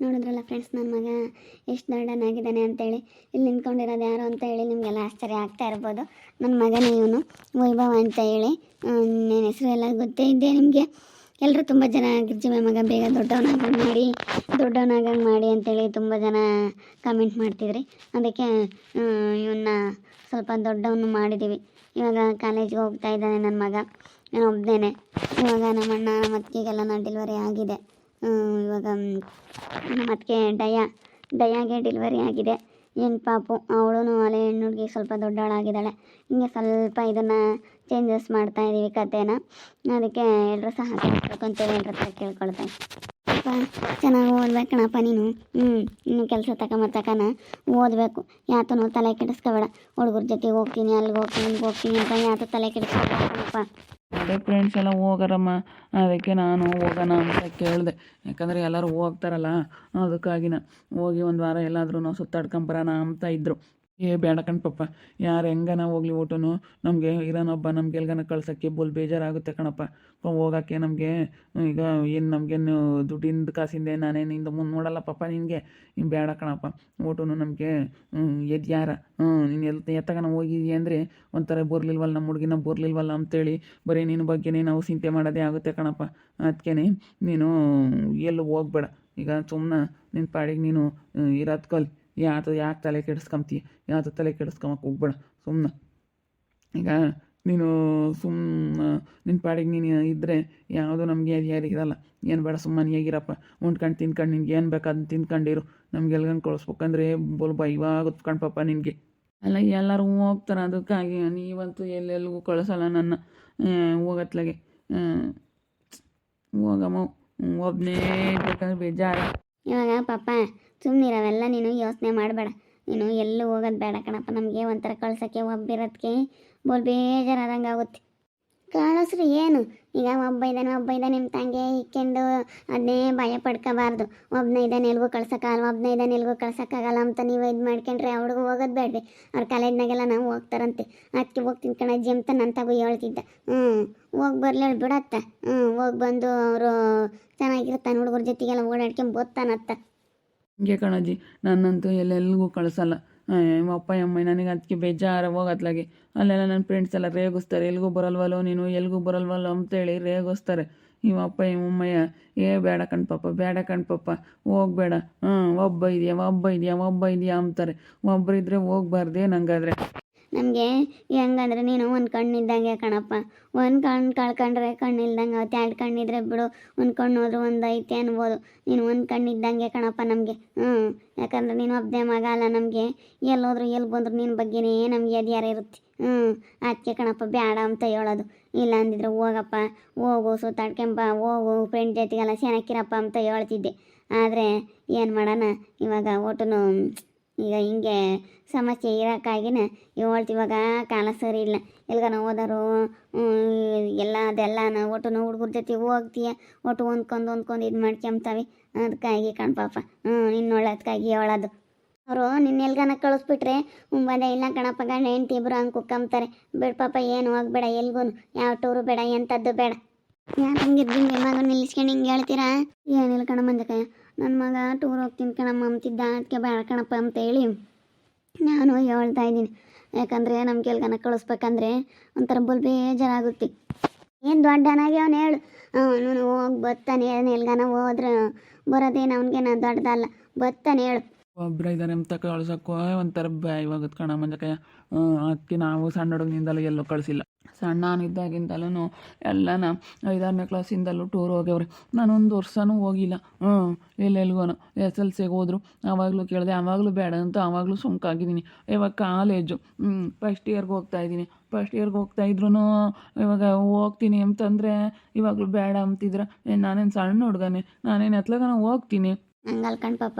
ನೋಡಿದ್ರಲ್ಲ ಫ್ರೆಂಡ್ಸ್ ನನ್ನ ಮಗ ಎಷ್ಟು ದೊಡ್ಡನಾಗಿದ್ದಾನೆ ಅಂತೇಳಿ. ಇಲ್ಲಿ ನಿಂತ್ಕೊಂಡಿರೋದು ಯಾರು ಅಂತ ಹೇಳಿ ನಿಮಗೆಲ್ಲ ಆಶ್ಚರ್ಯ ಆಗ್ತಾ ಇರ್ಬೋದು. ನನ್ನ ಮಗನೇ ಇವನು, ವೈಭವ ಅಂತ ಹೇಳಿ. ನನ್ನ ಹೆಸರು ಎಲ್ಲ ಗೊತ್ತೇ ಇದ್ದೆ ನಿಮಗೆ. ಎಲ್ಲರೂ ತುಂಬ ಜನ ಗಿರ್ಜಿಮೆ ಮಗ, ಬೇಗ ದೊಡ್ಡವನಾಗಂಗೆ ಮಾಡಿ ದೊಡ್ಡವನಾಗಂಗೆ ಮಾಡಿ ಅಂತೇಳಿ ತುಂಬ ಜನ ಕಮೆಂಟ್ ಮಾಡ್ತಿದ್ರಿ. ಅದಕ್ಕೆ ಇವನ್ನ ಸ್ವಲ್ಪ ದೊಡ್ಡವನು ಮಾಡಿದ್ದೀವಿ ಇವಾಗ ಕಾಲೇಜ್ಗೆ ಹೋಗ್ತಾ ಇದ್ದಾನೆ ನನ್ನ ಮಗ. ನಾನು ಒಬ್ಬನೇ ಇವಾಗ ನಮ್ಮಣ್ಣ ಅತ್ತಿಗೆಲ್ಲ ನಾನು ಡೆಲಿವರಿ ಆಗಿದೆ. ಇವಾಗ ಮತ್ತೆ ಡಯಾ, ಡಯಾಗೆ ಡೆಲಿವರಿ ಆಗಿದೆ. ಏನು ಪಾಪು ಅವಳು ಅಲೆ ಹೆಣ್ಣು ಹುಡುಗಿ ಸ್ವಲ್ಪ ದೊಡ್ಡವಳಾಗಿದ್ದಾಳೆ ಹಿಂಗೆ ಸ್ವಲ್ಪ ಇದನ್ನು ಚೇಂಜಸ್ ಮಾಡ್ತಾ ಇದ್ದೀವಿ ಕಥೆನ. ಅದಕ್ಕೆ ಎಲ್ಲರೂ ಸಹ ಅಂತೇಳಿ ಎಲ್ಲರ ಅಪ್ಪ ಚೆನ್ನಾಗಿ ಓದ್ಬೇಕಣಪ್ಪ ನೀನು. ಹ್ಞೂ ಇನ್ನು ಕೆಲಸ ತಗೊಂಬತ್ತಕನ ಓದಬೇಕು. ಯಾತನು ತಲೆ ಕೆಡಿಸ್ಕೋಬೇಡ. ಹುಡುಗರ ಜೊತೆಗೆ ಹೋಗ್ತೀನಿ, ಅಲ್ಲಿಗೆ ಹೋಗ್ತೀನಿ, ಇಲ್ಲಿಗೆ ಹೋಗ್ತೀನಿ ಅಂತ ಯಾತು ತಲೆ ಕೆಡಿಸ್ಕೋಬೇಕಪ್ಪ ಅದೇ ಫ್ರೆಂಡ್ಸ್ ಎಲ್ಲ ಹೋಗಾರಮ್ಮ. ಅದಕ್ಕೆ ನಾನು ಹೋಗೋಣ ಅಂತ ಕೇಳಿದೆ. ಯಾಕಂದರೆ ಎಲ್ಲರೂ ಹೋಗ್ತಾರಲ್ಲ, ಅದಕ್ಕಾಗಿನ ಹೋಗಿ ಒಂದು ವಾರ ಎಲ್ಲಾದರೂ ನಾವು ಸುತ್ತಾಡ್ಕೊಂಬರೋಣ ಅಂತ ಇದ್ದರು ಏ, ಬೇಡ ಕಣ್ಪಪ್ಪ. ಯಾರು ಹೆಂಗನ ಹೋಗ್ಲಿ ಒಟ್ಟುನು ನಮಗೆ ಇರೋನೊಬ್ಬ ನಮ್ಗೆ ಎಲ್ಗನ ಕಳ್ಸೋಕ್ಕೆ ಬುಲ್ ಬೇಜಾರಾಗುತ್ತೆ ಕಣಪ್ಪ. ಹೋಗೋಕ್ಕೆ ನಮಗೆ ಈಗ ಏನು ನಮಗೇನು ದುಡ್ಡಿಂದ ಕಾಸಿಂದೆ ನಾನೇನು ಹಿಂದೆ ಮುಂದೆ ನೋಡಲ್ಲ ಪಪ್ಪ ನಿನಗೆ. ನೀನು ಬೇಡ ಕಣಪ್ಪ. ಒಟ್ಟುನು ನಮಗೆ ಎದ್ದು ಯಾರ ನೀನು ಎಲ್ ಎತ್ತಗನ ಹೋಗಿದ್ಯಾ ಅಂದರೆ ಒಂಥರ ಬರ್ಲಿಲ್ವಲ್ಲ ನಮ್ಮ ಹುಡುಗಿನ ಬರ್ಲಿಲ್ವಲ್ಲ ಅಂತೇಳಿ ಬರೀ ನಿನ್ನ ಬಗ್ಗೆನೇ ನಾವು ಚಿಂತೆ ಮಾಡೋದೇ ಆಗುತ್ತೆ ಕಣಪ್ಪ. ಅದಕ್ಕೆ ನೀನು ಎಲ್ಲೂ ಹೋಗ್ಬೇಡ. ಈಗ ಸುಮ್ಮನೆ ನಿನ್ನ ಪಾಡಿಗೆ ನೀನು ಇರೋದು ಯಾತು ಯಾಕೆ ತಲೆ ಕೆಡಿಸ್ಕೊಂತೀಯ ಯಾತು ತಲೆ ಕೆಡಿಸ್ಕೊಂಬಕ್ಕೆ ಹೋಗ್ಬೇಡ ಸುಮ್ಮನೆ ಈಗ ನೀನು ಸುಮ್ಮ ನಿನ್ನ ಪಾಡಿಗೆ ನೀನು ಇದ್ದರೆ ಯಾವುದು ನಮಗೆ ಅದು ಯಾರಿಗಿರಲ್ಲ ಏನು ಬೇಡ ಸುಮ್ಮನೆ ಹೇಗಿರಪ್ಪ ಉಂಡ್ಕೊಂಡು ತಿನ್ಕೊಂಡು ನಿನ್ಗೆ ಏನು ಬೇಕು ಅದನ್ನ ತಿನ್ಕೊಂಡಿರು. ನಮ್ಗೆ ಎಲ್ಗನ್ ಕಳಿಸ್ಬೇಕಂದ್ರೆ ಬೋಲ್ ಇವಾಗ ಪಾಪ ನಿನಗೆ. ಅಲ್ಲ, ಎಲ್ಲರೂ ಹೋಗ್ತಾರೆ ಅದಕ್ಕಾಗಿ ನೀವಂತೂ ಎಲ್ಲೆಲ್ಲಿಗೂ ಕಳಿಸಲ್ಲ ನನ್ನ ಹೋಗತ್ಲಾಗೆ. ಹೋಗಮ್ಮ ಒಬ್ಬನೇ ಬೇಕಂದ್ರೆ ಬೇಜಾರ. ಇವಾಗ ಪಾಪ ಸುಮ್ಮನಿರವೆಲ್ಲ ನೀನು ಯೋಚನೆ ಮಾಡಬೇಡ. ನೀನು ಎಲ್ಲೂ ಹೋಗೋದು ಬೇಡ ಕಣಪ್ಪ. ನಮಗೆ ಒಂಥರ ಕಳ್ಸೋಕ್ಕೆ ಒಬ್ಬಿರೋದಕ್ಕೆ ಬೋಲ್ ಬೇಜಾರಾದಂಗೆ ಆಗುತ್ತೆ. ಕಳಿಸ್ರಿ ಏನು? ಈಗ ಒಬ್ಬ ಇದ್ದಾನೆ ಒಬ್ಬ ಇದ್ದ ನಿಮ್ಮ ತಂಗೆ ಇಕ್ಕೆಂಡು ಅದನ್ನೇ ಭಯ ಪಡ್ಕೋಬಾರ್ದು. ಒಬ್ಬನೇ ಇದ್ದಾನೆ ಎಲ್ಗೂ ಕಳ್ಸೋಕ್ಕಾಗಲ್ಲ ಒಬ್ಬನೇ ಇದ್ದಾನೆ ಎಲ್ಗೂ ಕಳ್ಸೋಕ್ಕಾಗಲ್ಲ ಅಂತ ನೀವು ಇದು ಮಾಡ್ಕೊಂಡ್ರೆ ಅವ್ರಿಗೂ ಹೋಗೋದು ಬೇಡ್ರಿ ಅವ್ರ ಕಾಲೇಜ್ನಾಗೆಲ್ಲ ನಾವು ಹೋಗ್ತಾರಂತೆ. ಅದಕ್ಕೆ ಹೋಗ್ತೀನಿ ಕಣ ಅಜ್ಜಿ ಅಂತ ನನ್ನ ತಗು ಹೇಳ್ತಿದ್ದ. ಹ್ಞೂ ಹೋಗಿ ಬರ್ಲೇಳು ಬಿಡತ್ತ. ಹ್ಞೂ ಹೋಗಿ ಬಂದು ಅವರು ಚೆನ್ನಾಗಿರ್ತಾನೆ ಹುಡುಗರ ಜೊತೆಗೆಲ್ಲ ಓಡಾಡ್ಕೊಂಡು ಬೋತ್ತಾನತ್ತ. ಹಿಂಗೆ ಕಣಜ್ಜಿ, ನನ್ನಂತೂ ಎಲ್ಲೆಲ್ಲಿಗೂ ಕಳಿಸಲ್ಲ. ಅಪ್ಪ ಅಮ್ಮ ನನಗೆ ಅದಕ್ಕೆ ಬೇಜಾರ ಹೋಗತ್ಲಾಗೆ ಅಲ್ಲೆಲ್ಲ ನನ್ನ ಫ್ರೆಂಡ್ಸ್ ಎಲ್ಲ ರೇಗಿಸ್ತಾರೆ, ಎಲ್ಗೂ ಬರಲ್ವಲ್ಲೋ ನೀನು, ಎಲ್ಗೂ ಬರಲ್ವಲ್ಲೋ ಅಂತೇಳಿ ರೇಗಿಸ್ತಾರೆ. ನಿಮ್ಮ ಅಪ್ಪ ಅಮ್ಮಯ್ಯ ಏ, ಬೇಡ ಕಣ್ಪಪ್ಪ ಬೇಡ ಕಣ್ಪಪ್ಪ, ಹೋಗ್ಬೇಡ. ಹಾಂ ಒಬ್ಬ ಇದೆಯಾ ಒಬ್ಬ ಇದೆಯಾ ಒಬ್ಬ ಇದೆಯಾ ಅಂತಾರೆ. ಒಬ್ಬರಿದ್ರೆ ಹೋಗ್ಬಾರ್ದೇ ನಂಗಾದ್ರೆ. ನಮಗೆ ಹೆಂಗಂದ್ರೆ ನೀನು ಒಂದು ಕಣ್ಣಿದ್ದಂಗೆ ಕಣಪ್ಪ. ಒಂದು ಕಣ್ಣು ಕಳ್ಕೊಂಡ್ರೆ ಕಣ್ಣಿಲ್ದಂಗೆ ಅವತ್ತು ಎರಡು ಕಣ್ಣಿದ್ರೆ ಬಿಡು. ಒಂದು ಕಣ್ಣು ಹೋದ್ರೆ ಒಂದು ಐತೆ ಅನ್ಬೋದು. ನೀನು ಒಂದು ಕಣ್ಣಿದ್ದಂಗೆ ಕಣಪ್ಪ ನಮಗೆ. ಹ್ಞೂ ಯಾಕಂದ್ರೆ ನೀನು ಒಬ್ಬನೇ ಮಗ ಅಲ್ಲ ನಮಗೆ. ಎಲ್ಲೋದ್ರು ಎಲ್ಲಿ ಬಂದ್ರು ನಿನ್ನ ಬಗ್ಗೆನೇ ನಮಗೆ ಅದ್ಯಾರ ಇರುತ್ತೆ. ಹ್ಞೂ ಅದಕ್ಕೆ ಕಣಪ್ಪ ಬೇಡ ಅಂತ ಹೇಳೋದು. ಇಲ್ಲ ಅಂದಿದ್ರೆ ಹೋಗಪ್ಪ. ಹೋಗು ಸುತ್ತಾಡ್ಕೊಂಬ, ಹೋಗು ಫ್ರೆಂಡ್ ಜೊತೆಗೆಲ್ಲ ಚೆನ್ನಾಗಿರಪ್ಪ ಅಂತ ಹೇಳ್ತಿದ್ದೆ. ಆದರೆ ಏನು ಮಾಡೋಣ? ಇವಾಗ ಒಟ್ಟುನು ಈಗ ಹಿಂಗೆ ಸಮಸ್ಯೆ ಇರೋಕ್ಕಾಗಿನ ಹೇಳ್ತಿವಾಗ ಕಾಲ ಸರಿ ಇಲ್ಲ. ಎಲ್ಗನ ಹೋದರು ಎಲ್ಲ ಅದೆಲ್ಲ ನಾವು ಒಟ್ಟು ನಾವು ಹುಡುಗರ ಜೊತೆ ಹೋಗ್ತೀಯ? ಒಟ್ಟು ಹೊಂದ್ಕೊಂಡು ಹೊಂದ್ಕೊಂಡು ಇದು ಮಾಡ್ಕೊಂತಾವೆ ಅದಕ್ಕಾಗಿ ಕಣಪಾಪ ಹ್ಞೂ ಇನ್ನು ಒಳ್ಳೋದಕ್ಕಾಗಿ ಹೇಳೋದು. ಅವರು ನಿನ್ನ ಎಲ್ಗನ ಕಳಿಸ್ಬಿಟ್ರೆ ಮುಂಬಂದೆ ಇಲ್ಲ ಕಣಪ್ಪ, ಗಂಡ ಹೆಂಡ್ತಿ ಇಬ್ಬರು ಹಂಗೆ ಕುಕ್ಕಂತಾರೆ ಬೇಡ ಪಾಪ, ಏನು ಹೋಗ್ಬೇಡ ಎಲ್ಗೂ ಯಾವ ಟೂರು ಬೇಡ ಎಂಥದ್ದು ಬೇಡ. ಯಾಕೆ ಹಿಂಗೆ ಮಗ ನಿಲ್ಲಿಸ್ಕೊಂಡು ಹಿಂಗೆ ಹೇಳ್ತೀರಾ? ಏನಿಲ್ಲ ಕಣ ಮಂಜಕಯ್ಯ. ನನ್ನ ಮಗ ಟೂರ್ ಹೋಗ್ತೀನಿ ಕಣಮ್ಮ, ಅಂತಿದ್ದ ಅದಕ್ಕೆ ಬೇಡ ಕಣಪ್ಪ ಅಂತೇಳಿ ನಾನು ಹೇಳ್ತಾ ಇದ್ದೀನಿ. ಯಾಕಂದರೆ ನಮ್ಮ ಕೆಲ್ಗನ ಕಳಿಸ್ಬೇಕಂದ್ರೆ ಒಂಥರ ಬಲ್ ಬೇಜಾರಾಗುತ್ತೆ. ಏನು ದೊಡ್ಡನಾಗಿ ಅವನು ಹೇಳು. ಅವನು ಹೋಗಿ ಬತ್ತಾನೆ ಎಲ್ಗನ ಹೋದ್ರೆ ಬರೋದೇನು ಅವನಿಗೇನ ದೊಡ್ಡದಲ್ಲ. ಬತ್ತಾನೆ ಹೇಳು. ಒಬ್ಬರ ಇದ್ದಾರೆ ಅಂತ ಕಳ್ಸೋಕ್ಕೂ ಒಂಥರ ಭಯವಾಗುತ್ತೆ ಕಣ ಮಂಜಕಯ್ಯ ಅದಕ್ಕೆ ನಾವು ಸಣ್ಣ ಹುಡುಗನಿಂದಲೂ ಎಲ್ಲೂ ಕಳಿಸಿಲ್ಲ. ಸಣ್ಣನಿದ್ದಾಗಿಂದಲೂ ಎಲ್ಲನ ಐದಾರನೇ ಕ್ಲಾಸಿಂದಲೂ ಟೂರ್ ಹೋಗ್ಯವ್ರಿ. ನಾನು ಒಂದು ವರ್ಷನೂ ಹೋಗಿಲ್ಲ. ಹ್ಞೂ ಎಲ್ಲೆಲ್ಗೂ ಎಸ್ ಎಲ್ ಸಿಗೆ ಹೋದ್ರು. ಆವಾಗಲೂ ಕೇಳಿದೆ, ಆವಾಗಲೂ ಬೇಡ ಅಂತ ಆವಾಗಲೂ ಸುಮ್ಕಾಗಿದ್ದೀನಿ. ಇವಾಗ ಕಾಲೇಜು ಫಸ್ಟ್ ಇಯರ್ಗೆ ಹೋಗ್ತಾ ಇದ್ದೀನಿ. ಫಸ್ಟ್ ಇಯರ್ಗೆ ಹೋಗ್ತಾ ಇದ್ರು ಇವಾಗ ಹೋಗ್ತೀನಿ ಅಂತಂದರೆ, ಇವಾಗಲೂ ಬೇಡ ಅಂತಿದ್ರೆ ನಾನೇನು ಸಣ್ಣ ಹುಡುಗನೇ, ನಾನೇನು ಎತ್ಲಾಗ ಹೋಗ್ತೀನಿ? ಹಂಗಲ್ ಕಣ್ಪಾಪ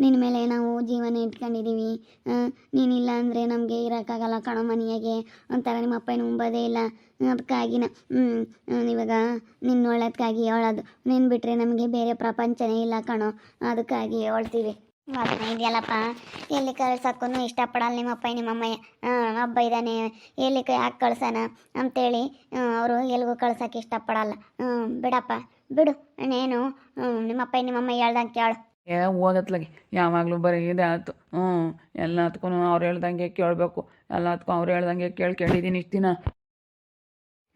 ನಿನ್ನ ಮೇಲೆ ನಾವು ಜೀವನ ಇಟ್ಕೊಂಡಿದ್ದೀವಿ ನೀನಿಲ್ಲ ಅಂದರೆ ನಮಗೆ ಇರೋಕ್ಕಾಗಲ್ಲ ಕಣೋ ಮನೆಯಾಗೆ ಒಂಥರ ನಿಮ್ಮ ಅಪ್ಪನ ಮುಂಬೋದೇ ಇಲ್ಲ. ಅದಕ್ಕಾಗಿನ ಹ್ಞೂ ಇವಾಗ ನಿನ್ನ ಒಳ್ಳೇದಕ್ಕಾಗಿ ಹೇಳೋದು. ನಿನ್ನ ಬಿಟ್ಟರೆ ನಮಗೆ ಬೇರೆ ಪ್ರಪಂಚನೇ ಇಲ್ಲ ಕಣೋ. ಅದಕ್ಕಾಗಿ ಹೇಳ್ತೀವಿ. ಅದನ್ನ ಇದೆಯಲ್ಲಪ್ಪ. ಎಲ್ಲಿ ಕಳ್ಸಕ್ಕೂ ಇಷ್ಟಪಡಲ್ಲ ನಿಮ್ಮ ಅಪ್ಪ ನಿಮ್ಮ ಅಮ್ಮಯ್ಯ. ಹಾಂ ಒಬ್ಬ ಇದ್ದಾನೆ. ಎಲ್ಲಿ ಯಾಕೆ ಕಳ್ಸೋಣ ಅಂತೇಳಿ ಅವರು ಎಲ್ಲಿಗೂ ಕಳ್ಸೋಕೆ ಇಷ್ಟಪಡಲ್ಲ. ಬಿಡಪ್ಪ. ಬಿಡು ನೀನು ನಿಮ್ಮ ನಿಮ್ಮಮ್ಮ ನಿಮ್ಮ ಅಮ್ಮ ಹೇಳ್ದಂಗೆ ಕೇಳು. ಏ ಹೋಗತ್ಲಾಗಿ ಯಾವಾಗಲೂ ಬರೀ ಇದೆ ಆಯ್ತು. ಹ್ಞೂ ಎಲ್ಲದಕ್ಕೂ ಅವ್ರು ಹೇಳ್ದಂಗೆ ಕೇಳಬೇಕು. ಎಲ್ಲದಕ್ಕೂ ಅವ್ರು ಹೇಳ್ದಂಗೆ ಕೇಳಿ ಕೇಳಿದ್ದೀನಿ ಇಷ್ಟು ದಿನ.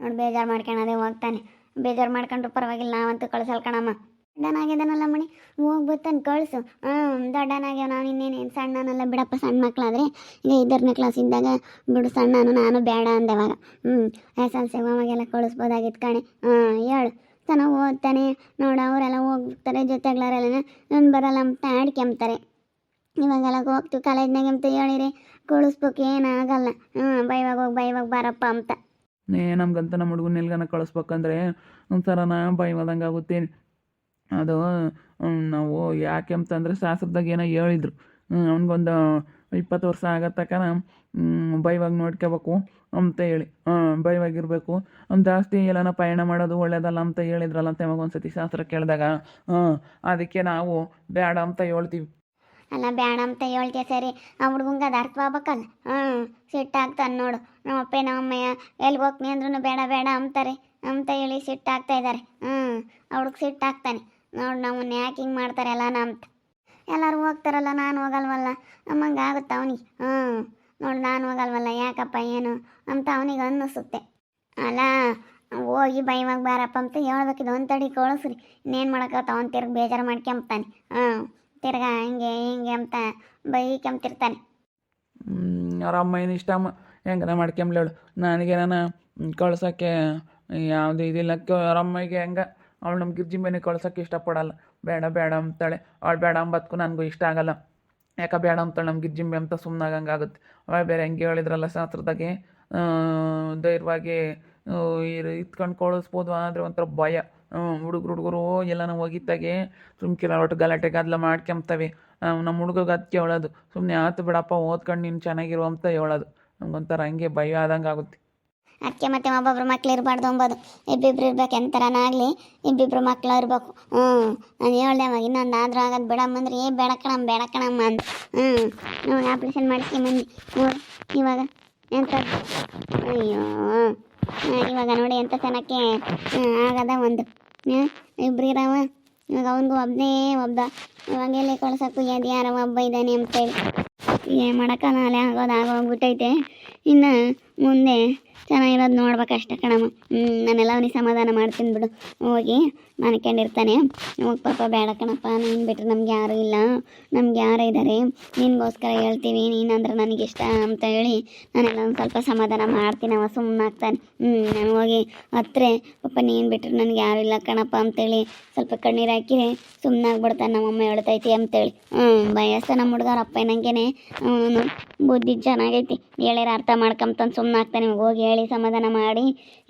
ನೋಡಿ ಬೇಜಾರು ಮಾಡ್ಕೊಳದೆ ಹೋಗ್ತಾನೆ. ಬೇಜಾರು ಮಾಡ್ಕೊಂಡ್ರು ಪರವಾಗಿಲ್ಲ ನಾವಂತೂ ಕಳ್ಸಲ್ ಕಣಮ್ಮ. ದೊಡ್ಡನಾಗಿದ್ದಾನಲ್ಲ ಮಣಿ ಹೋಗ್ಬಿಡ್ತಾನೆ ಕಳಿಸು. ಹ್ಞೂ ದೊಡ್ಡನಾಗ್ಯಾವ ನಾನು ಇನ್ನೇನೇನು ಸಣ್ಣನಲ್ಲ ಬಿಡಪ್ಪ ಸಣ್ಣ ಮಕ್ಕಳಾದ್ರೆ ಈಗ ಇದ್ದರನೇ ಕ್ಲಾಸ್ ಇದ್ದಾಗ ಬಿಡು ಸಣ್ಣನು ನಾನು ಬೇಡ ಅಂದೆವಾಗ. ಹ್ಞೂ ಎಸ್ ಎಲ್ ಸಿ ಕಳಿಸ್ಬೋದಾಗಿತ್ತು ಕಣೆ. ಹಾಂ ಹೇಳು. ಚೆನ್ನಾಗಿ ಓದ್ತಾನೆ, ನೋಡು ಅವರೆಲ್ಲ ಹೋಗ್ತಾರೆ ಜೊತೆಗಳರೆಲ್ಲ ನಾನು ಬರಲ್ಲ ಅಂತ ಆಡ್ಕೊಂಬ್ತಾರೆ ಇವಾಗೆಲ್ಲ ಹೋಗ್ತೀವಿ ಕಾಲೇಜ್ನಾಗ ಅಂತ ಹೇಳಿರಿ? ಕಳಿಸ್ಬೇಕು ಏನಾಗಲ್ಲ ಹ್ಞೂ ಬೈವಾಗ ಹೋಗಿ, ಬೈವಾಗ ಬಾರಪ್ಪ ಅಂತ. ನೇ ನಮ್ಗಂತ ನಮ್ಮ ಹುಡುಗನ ಎಲ್ಗನ ಕಳಿಸ್ಬೇಕಂದ್ರೆ ಒಂಥರನ ಭಯವಾದಂಗೆ ಆಗುತ್ತೆ. ಅದು ನಾವು ಯಾಕೆ ಅಂತಂದರೆ ಶಾಸ್ತ್ರದಾಗ ಏನೋ ಹೇಳಿದ್ರು. ಅವ್ನಿಗೊಂದು ಇಪ್ಪತ್ತು ವರ್ಷ ಆಗತ್ತಕನ ಬೈವಾಗ ನೋಡ್ಕೋಬೇಕು ಅಂತ ಹೇಳಿ. ಅವ್ನು ಜಾಸ್ತಿ ಎಲ್ಲನ ಪಯಣ ಮಾಡೋದು ಒಳ್ಳೇದಲ್ಲ ಅಂತ ಹೇಳಿದ್ರಲ್ಲ ಅಂತ ಇವಾಗ ಒಂದು ಸತಿ ಶಾಸ್ತ್ರ ಕೇಳಿದಾಗ. ಅದಕ್ಕೆ ನಾವು ಬೇಡ ಅಂತ ಹೇಳ್ತೀವಿ. ಅಲ್ಲ ಬೇಡ ಅಂತ ಹೇಳ್ತೀಯ ಸರಿ? ಆ ಹುಡುಗಂಗೆ ಅದು ಅರ್ಥ ಆಗ್ಬೇಕಲ್ಲ? ಹ್ಞೂ ಸಿಟ್ಟಾಗ್ತಾನೆ ನೋಡು. ನಮ್ಮಪ್ಪ ನಮ್ಮಯ್ಯ ಎಲ್ಲಿಗೆ ಹೋಗ್ತೀನಿ ಅಂದ್ರೂ ಬೇಡ ಬೇಡ ಅಂತಾರೆ. ಅಂತ ಹೇಳಿ ಸಿಟ್ಟಾಗ್ತಾ ಇದ್ದಾರೆ ಹ್ಞೂ ಅವ್ಳಿಗೆ ಸಿಟ್ಟಾಗ್ತಾನೆ. ನೋಡು, ನಮ್ಮನ್ನ ಯಾಕೆ ಹಿಂಗೆ ಮಾಡ್ತಾರೆ ಅಲ್ಲ ಅಂತ. ಎಲ್ಲರೂ ಹೋಗ್ತಾರಲ್ಲ, ನಾನು ಹೋಗಲ್ವಲ್ಲ? ನಮ್ಮಂಗೆ ಆಗುತ್ತೆ ಅವನಿಗೆ? ಹ್ಞೂ ನೋಡು, ನಾನು ಹೋಗಲ್ವಲ್ಲ, ಯಾಕಪ್ಪ ಏನು ಅಂತ ಅವನಿಗೆ ಅನ್ನಿಸುತ್ತೆ. ಅಲ್ಲ, ಹೋಗಿ ಬೈವಾಗ ಬಾರಪ್ಪ ಅಂತ ಹೇಳ್ಬೇಕಿದ್ದು ಒಂದು ತಡಿ ಕಳಿಸ್ರಿ. ಇನ್ನೇನು ಮಾಡೋಕ್ಕತ್ತ ಅವ್ನು ತಿರ್ಗಿ ಬೇಜಾರು ಮಾಡ್ಕೊಂಬ್ತಾನೆ ಹ್ಞೂ ತಿರ್ಗಾ ಹಿಂಗೆ ಹಿಂಗೆ ಅಂತ ಬೈಕೊಂಬ್ತಿರ್ತಾನೆ ಅವ್ರ ಅಮ್ಮ ಏನು ಇಷ್ಟ ಅಮ್ಮ. ಹೆಂಗನ ಮಾಡ್ಕೊಂಬ್ಲೇಳು ನನಗೆ ನಾನು ಕಳ್ಸೋಕ್ಕೆ ಯಾವುದು ಇದಿಲ್ಲ. ಅವ್ರ ಅಮ್ಮಗೆ ಹೆಂಗೆ? ಅವಳು ನಮ್ಮ ಗಿರ್ಜಿ ಮನೆ ಕಳ್ಸೋಕ್ಕೆ ಇಷ್ಟಪಡಲ್ಲ. ಬೇಡ ಬೇಡ ಅಂತಾಳೆ. ಅವಳು ಬೇಡ ಅಂಬತ್ಕು ನನಗೂ ಇಷ್ಟ ಆಗಲ್ಲ. ಯಾಕೆ ಬೇಡ ಅಂತ ನಮ್ಮ ಜಿಂಬೆ ಅಂತ ಸುಮ್ಮನಾಗಂಗಾಗುತ್ತೆ ಅವಳು ಬೇರೆ ಹಂಗೆ ಹೇಳಿದ್ರಲ್ಲ ಶಾಸ್ತ್ರದಾಗೆ ಧೈರ್ಯವಾಗಿ ಇತ್ಕೊಂಡು ಕಳಿಸ್ಬೋದು ಆದರೆ ಒಂಥರ ಭಯ. ಹುಡುಗರು ಹುಡುಗರು ಹೋಗಿದ್ದಾಗೆ ಸುಮ್ಮ ಕೆಲ ಒಟ್ಟು ಗಲಾಟೆ ಗದ್ದಲ ಮಾಡ್ಕೊಂಬ್ತವೆ. ನಮ್ಮ ಹುಡುಗಗೆ ಅದಕ್ಕೆ ಹೇಳೋದು ಸುಮ್ಮನೆ ಆತು ಬಿಡಪ್ಪ, ಓದ್ಕೊಂಡು ನೀನು ಚೆನ್ನಾಗಿರು ಅಂತ ಹೇಳೋದು. ನಮ್ಗೊಂಥರ ಹಂಗೆ ಭಯ ಆದಂಗೆ ಆಗುತ್ತೆ. ಅದಕ್ಕೆ ಮತ್ತೆ ಒಬ್ಬೊಬ್ರು ಮಕ್ಳು ಇರಬಾರ್ದು ಅಂಬೋದು. ಇಬ್ಬಿಬ್ರು ಇರ್ಬೇಕು ಎಂಥರನಾಗಲಿ ಇಬ್ಬಿಬ್ರು ಮಕ್ಳು ಇರಬೇಕು. ಹ್ಞೂ ನಾನು ಹೇಳ್ದೆ ಅವಾಗ ಇನ್ನೊಂದು ಆದ್ರೂ ಆಗೋದು ಬಿಡಮ್ಮ ಅಂದ್ರೆ, ಏ ಬೇಡ ಕಣಮ್ಮ ಅಂತ ಹ್ಞೂ ನೋಡಿ ಆಪ್ರೇಷನ್ ಮಾಡಿಸ್ಕೊಂಬಂದು ನೋಡಿ ಇವಾಗ ಎಂಥ ಅಯ್ಯೋ ಇವಾಗ ನೋಡಿ ಎಂಥ ಜನಕ್ಕೆ ಆಗದ ಒಂದು. ಇರವ. ಇವಾಗ ಅವನಿಗೂ ಒಬ್ಬನೇ ಒಬ್ಬ. ಇವಾಗ ಎಲ್ಲಿ ಕಳ್ಸಕ್ಕೂ ಯಾರು ಯಾರೋ ಒಬ್ಬ ಇದ್ದಾನೆ ಅಂತೇಳಿ ಏನು ಮಾಡೋಕ್ಕಲ್ಲ ಅಲ್ಲೇ ಆಗೋದು ಆಗೋಗ್ಬಿಟ್ಟೈತೆ. ಇನ್ನು ಮುಂದೆ ಚೆನ್ನಾಗಿರೋದು ನೋಡ್ಬೇಕಷ್ಟೆ ಕಣಮ್ಮ. ನಾನೆಲ್ಲ ಅವನಿಗೆ ಸಮಾಧಾನ ಮಾಡ್ತೀನಿ ಬಿಡು. ಹೋಗಿ ಮನ್ಕೊಂಡಿರ್ತಾನೆ ಹೋಗಿ ಪಾಪ, ಬೇಡ ಕಣಪ್ಪ, ನೀನು ಬಿಟ್ಟರೆ ನಮ್ಗೆ ಯಾರೂ ಇಲ್ಲ. ನಮ್ಗೆ ಯಾರು ಇದ್ದಾರೆ ನಿನಗೋಸ್ಕರ ಹೇಳ್ತೀವಿ. ನೀನಂದ್ರೆ ಇಷ್ಟ ಅಂತ ಹೇಳಿ ನಾನೆಲ್ಲ ಒಂದು ಸ್ವಲ್ಪ ಸಮಾಧಾನ ಮಾಡ್ತೀನಿ. ಅವ ಸುಮ್ಮನಾಗ್ತಾನೆ ಹ್ಞೂ ನಾನು ಹೋಗಿ ಹತ್ರ, ಪಾಪ ನೀನು ಬಿಟ್ಟರೆ ನನಗೆ ಯಾರೂ ಇಲ್ಲ ಕಣಪ್ಪ ಅಂತೇಳಿ ಸ್ವಲ್ಪ ಕಣ್ಣೀರು ಹಾಕಿರಿ ಸುಮ್ಮನಾಗ್ಬಿಡ್ತಾನೆ ನಮ್ಮಮ್ಮ ಹೇಳ್ತೈತಿ ಅಂತೇಳಿ. ಹ್ಞೂ ಬಯಸ್ತ ನಮ್ಮ ಹುಡುಗರ ಅಪ್ಪ ಬುದ್ಧಿ ಚೆನ್ನಾಗೈತಿ. ಹೇಳಿರ ಅರ್ಥ ಮಾಡ್ಕೊಂತಾನೆ ಸುಮ್ಮನಾಗ್ತಾನೆ ಹೋಗಿ ಹೇಳಿ ಸಮಾಧಾನ ಮಾಡಿ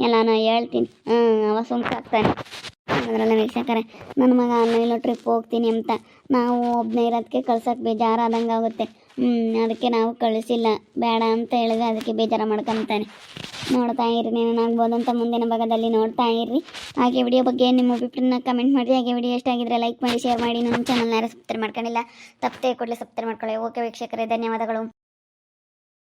ಎಲ್ಲಾನು ಹೇಳ್ತೀನಿ. ಹ್ಞೂ ಅವ ಸುಮ್ಕಾಗ್ತಾನೆ ಅದರಲ್ಲೇ ವೀಕ್ಷಕರೆ ನನ್ನ ಮಗ ಅಲ್ಲೆಲ್ಲೋ ಟ್ರಿಪ್ ಹೋಗ್ತೀನಿ ಅಂತ. ನಾವು ಒಬ್ಬನೇ ಇರೋದಕ್ಕೆ ಕಳ್ಸೋಕ್ಕೆ ಬೇಜಾರಾದಂಗೆ ಆಗುತ್ತೆ ಹ್ಞೂ ಅದಕ್ಕೆ ನಾವು ಕಳಿಸಿಲ್ಲ. ಬೇಡ ಅಂತ ಹೇಳಿದ್ರೆ ಅದಕ್ಕೆ ಬೇಜಾರು ಮಾಡ್ಕೊತಾನೆ. ನೋಡ್ತಾ ಇರಿ ಏನಾಗ್ಬೋದು ಅಂತ ಮುಂದಿನ ಭಾಗದಲ್ಲಿ ನೋಡ್ತಾ ಇರ್ರಿ ಹಾಗೆ ವಿಡಿಯೋ ಬಗ್ಗೆ ನಿಮ್ಮ ಅಭಿಪ್ರಾಯನ ಕಮೆಂಟ್ ಮಾಡಿರಿ. ಹಾಗೆ ವಿಡಿಯೋ ಇಷ್ಟ ಆಗಿದ್ರೆ ಲೈಕ್ ಮಾಡಿ ಶೇರ್ ಮಾಡಿ. ನಮ್ಮ ಚಾನಲ್ನ ಯಾರು ಸಬ್ಸ್ಕ್ರೈಬ್ ಮಾಡ್ಕೊಂಡಿಲ್ಲ, ತಪ್ಪದೆ ಕೊಡಲಿ ಸಬ್ಸ್ಕ್ರೈಬ್ ಮಾಡ್ಕೊಳ್ಳಿ. ಓಕೆ ವೀಕ್ಷಕರೇ, ಧನ್ಯವಾದಗಳು.